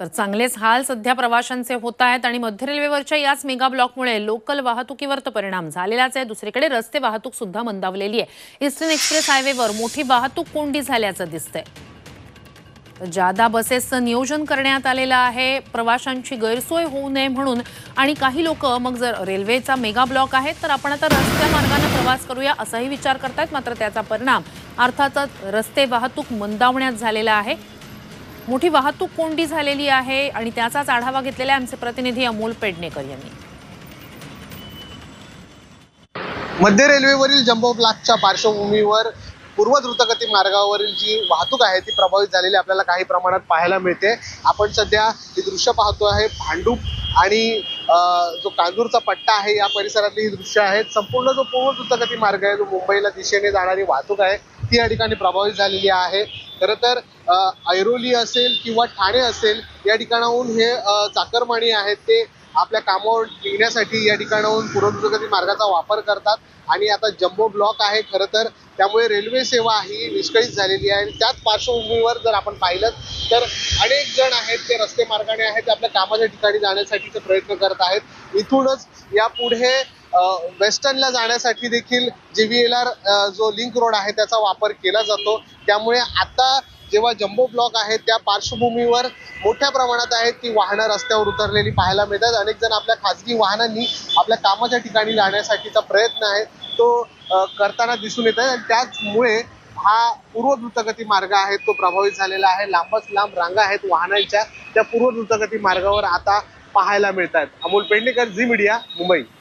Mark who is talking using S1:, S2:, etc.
S1: तर चांगलेच हाल सध्या प्रवाशांचे होत आहेत आणि मध्य रेल्वेवरच्या याच मेगा ब्लॉकमुळे लोकल वाहतुकीवर तर परिणाम झालेलाच आहे. दुसरीकडे रस्ते वाहतूक सुद्धा मंदावलेली आहे. ईस्टर्न एक्सप्रेस हायवेवर मोठी वाहतूक कोंडी झाल्याचं दिसतंय. तर जादा बसेसचं नियोजन करण्यात आलेलं आहे. प्रवाशांची गैरसोय होऊ नये म्हणून आणि काही लोक मग जर रेल्वेचा मेगा ब्लॉक आहे तर आपण आता रस्त्या मार्गाने प्रवास करूया असाही विचार करतायत. मात्र त्याचा परिणाम अर्थातच रस्ते वाहतूक मंदावण्यात झालेला आहे. मोठी वाहतूक कोंडी झालेली आहे आणि त्याचाच आढावा घेतलेला आहे आमचे प्रतिनिधी अमोल पेडणेकर यांनी.
S2: मध्य रेल्वेवरील जम्बो ब्लॉकच्या पार्श्वभूमीवर पूर्व द्रुतगती मार्गावरील जी वाहतूक आहे ती प्रभावित झालेली आपल्याला काही प्रमाणात पाहायला मिळते. आपण सध्या ही दृश्य पाहतो आहे भांडूप आणि जो कांदूरचा पट्टा आहे या परिसरातली ही दृश्य आहेत संपूर्ण जो पूर्व द्रुतगती मार्ग आहे जो मुंबईला दिशेने जाणारी वाहतूक आहे ती या ठिकाणी प्रभावित झालेली आहे. खरं तर ऐरोली असेल किंवा ठाणे असेल या ठिकाणाहून हे चाकरमाणी आहेत ते आपल्या कामावर निघण्यासाठी या ठिकाणाहून पूर्वद्रुतगती मार्गाचा वापर करतात. आणि आता जम्बो ब्लॉक आहे खरं तर त्यामुळे रेल्वे सेवा ही विस्कळीत झालेली आहे. आणि त्याच पार्श्वभूमीवर जर आपण पाहिलं तर अनेक जण आहेत ते रस्ते मार्गाने आहेत ते आपल्या कामाच्या ठिकाणी जाण्यासाठीचे प्रयत्न करत आहेत. इथूनच यापुढे वेस्टर्नला जाण्यासाठी देखील जे व्ही एल आर जो लिंक रोड आहे त्याचा वापर केला जातो. त्यामुळे आता जेव्हा जम्बो ब्लॉक आहे त्या पार्श्वभूमीवर मोठ्या प्रमाणात आहेत ती वाहनं रस्त्यावर उतरलेली पाहायला मिळतात. अनेक जण आपल्या खाजगी वाहनांनी आपल्या कामाच्या ठिकाणी जाण्यासाठीचा प्रयत्न आहे. तो करताना दिसून येत आहे. आणि त्याचमुळे हा पूर्व द्रुतगती मार्ग आहे तो प्रभावित झालेला आहे. लांबच लांब रांगा आहेत वाहनांच्या. त्या पूर्व द्रुतगती मार्गावर आता पाहायला मिळत आहेत अमोल पेडणेकर झी मीडिया मुंबई.